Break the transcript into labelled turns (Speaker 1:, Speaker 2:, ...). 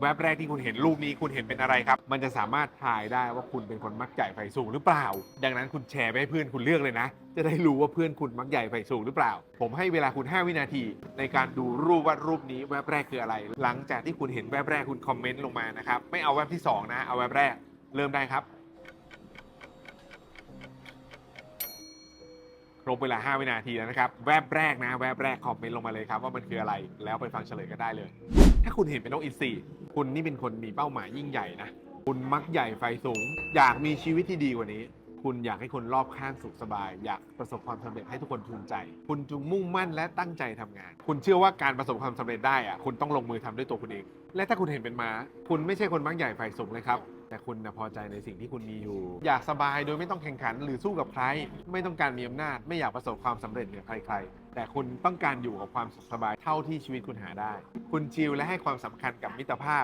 Speaker 1: แวบแรกที่คุณเห็นรูปนี้คุณเห็นเป็นอะไรครับ มันจะสามารถทายได้ว่าคุณเป็นคนมักใหญ่ไฟสูงหรือเปล่า ดังนั้นคุณแชร์ไปให้เพื่อนคุณเลือกเลยนะ จะได้รู้ว่าเพื่อนคุณมักใหญ่ไฟสูงหรือเปล่า ผมให้เวลาคุณ 5 วินาที ในการดูรูปว่ารูปนี้แวบแรกคืออะไร หลังจากที่คุณเห็นแวบแรกคุณคอมเมนต์ลงมานะครับ ไม่เอาแวบที่สองนะ เอาแวบแรก เริ่มได้ครับ ครบเวลา 5 วินาทีแล้วนะครับ แวบแรกนะ แวบแรกคอมเมนต์ลงมาเลยครับว่ามันคืออะไร แล้วไปฟังเฉลยกันได้เลย ถ้าคุณเห็นเป็นนกอินทรี คุณนี่เป็นคนมีเป้าหมายยิ่งใหญ่นะ คุณมักใหญ่ไฟสูง อยากมีชีวิตที่ดีกว่านี้ คุณอยากให้คนรอบข้างสุขสบาย อยากประสบความสำเร็จให้ทุกคนภูมิใจ คุณจงมุ่งมั่นและตั้งใจทำงาน คุณเชื่อว่าการประสบความสำเร็จได้อะคุณต้องลงมือทำด้วยตัวคุณเอง และถ้าคุณเห็นเป็นม้า คุณไม่ใช่คนมักใหญ่ไฟสูงเลยครับแต่คุณนะพอใจในสิ่งที่คุณมีอยู่ อยากสบายโดยไม่ต้องแข่งขันหรือสู้กับใคร ไม่ต้องการมีอำนาจ ไม่อยากประสบความสำเร็จเหนือใครๆ แต่คุณต้องการอยู่กับความสุขสบายเท่าที่ชีวิตคุณหาได้ คุณชิลและให้ความสำคัญกับมิตรภาพ